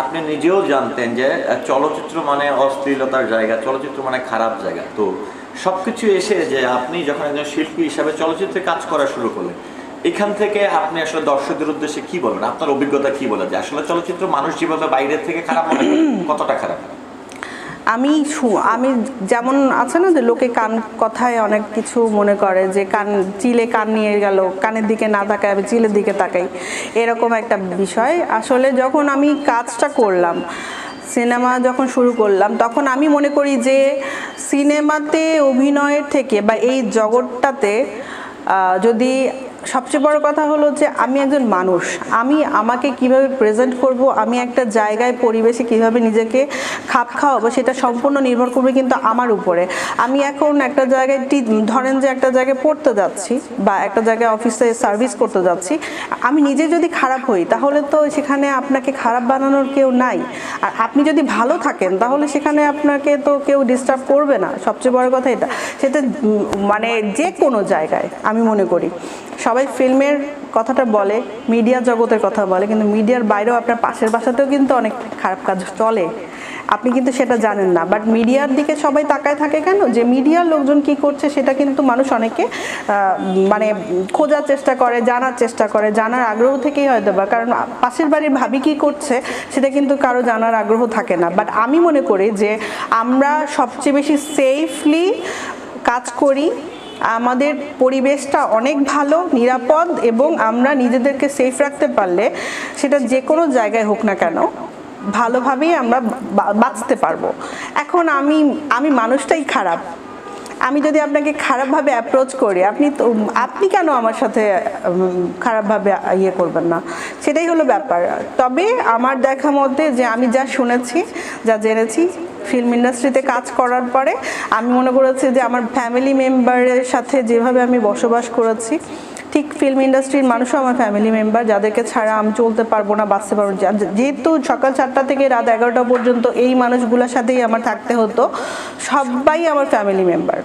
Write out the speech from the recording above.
আপনি নিজেও জানতেন যে চলচ্চিত্র মানে অশ্লীলতার জায়গা, চলচ্চিত্র মানে খারাপ জায়গা। তো সবকিছু এসে যে আপনি যখন একজন শিল্পী হিসাবে চলচ্চিত্রে কাজ করা শুরু করলেন, এখান থেকে আপনি আসলে দর্শকদের উদ্দেশ্যে কি বলবেন? আপনার অভিজ্ঞতা কি বলে যে আসলে চলচ্চিত্র মানুষ যেভাবে বাইরের থেকে খারাপ মনে কতটা খারাপ? আমি আমি যেমন আছে না যে লোকে কান কথায় অনেক কিছু মনে করে যে কান, চিলে কান নিয়ে গেল, কানের দিকে না তাকায়, আমি চিলের দিকে তাকাই। এরকম একটা বিষয়। আসলে যখন আমি কাজটা করলাম, সিনেমা যখন শুরু করলাম, তখন আমি মনে করি যে সিনেমাতে অভিনয়ের থেকে বা এই জগৎটাতে যদি সবচেয়ে বড় কথা হলো যে আমি একজন মানুষ। আমি আমাকে কীভাবে প্রেজেন্ট করব, আমি একটা জায়গায় পরিবেশে কীভাবে নিজেকে খাপ খাওয়াবো সেটা সম্পূর্ণ নির্ভর করবে কিন্তু আমার উপরে। আমি এখন একটা জায়গায় ধরেন যে একটা জায়গায় পড়তে যাচ্ছি বা একটা জায়গায় অফিসে সার্ভিস করতে যাচ্ছি, আমি নিজে যদি খারাপ হই তাহলে তো সেখানে আপনাকে খারাপ বানানোর কেউ নাই। আর আপনি যদি ভালো থাকেন তাহলে সেখানে আপনাকে তো কেউ ডিস্টার্ব করবে না। সবচেয়ে বড় কথা এটা। সেটা মানে যে কোনো জায়গায় আমি মনে করি। সবাই ফিল্মের কথাটা বলে, মিডিয়া জগতের কথা বলে, কিন্তু মিডিয়ার বাইরেও আপনার পাশের বাসাতেও কিন্তু অনেক খারাপ কাজ চলে। আপনি কিন্তু সেটা জানেন না। বাট মিডিয়ার দিকে সবাই তাকায় থাকে কেন? যে মিডিয়ার লোকজন কি করছে সেটা কিন্তু মানুষ অনেকে মানে খোঁজার চেষ্টা করে, জানার চেষ্টা করে, জানার আগ্রহ থেকেই হয়তো বা। কারণ পাশের বাড়ির ভাবি কি করছে সেটা কিন্তু কারও জানার আগ্রহ থাকে না। বাট আমি মনে করি যে আমরা সবচেয়ে বেশি সেফলি কাজ করি আমাদের পরিবেশটা অনেক ভালো, নিরাপদ এবং আমরা নিজেদেরকে সেফ রাখতে পারলে সেটা যে কোনো জায়গায় হোক না কেন, ভালোভাবেই আমরা বাঁচতে পারব। এখন আমি আমি মানুষটাই খারাপ। আমি যদি আপনাকে খারাপভাবে অ্যাপ্রোচ করি, আপনি তো, আপনি কেন আমার সাথে খারাপভাবে ইয়ে করবেন না? সেটাই হলো ব্যাপার। তবে আমার দেখা মধ্যে যে আমি যা শুনেছি, যা জেনেছি ফিল্ম ইন্ডাস্ট্রিতে কাজ করার পরে আমি মনে করেছি যে আমার ফ্যামিলি মেম্বারের সাথে যেভাবে আমি বসবাস করেছি, ঠিক ফিল্ম ইন্ডাস্ট্রির মানুষও আমার ফ্যামিলি মেম্বার যাদেরকে ছাড়া আমি চলতে পারব না, বাঁচতে পারব। যেহেতু সকাল চারটা থেকে রাত এগারোটা পর্যন্ত এই মানুষগুলোর সাথেই আমার থাকতে হতো, সবাই আমার ফ্যামিলি মেম্বার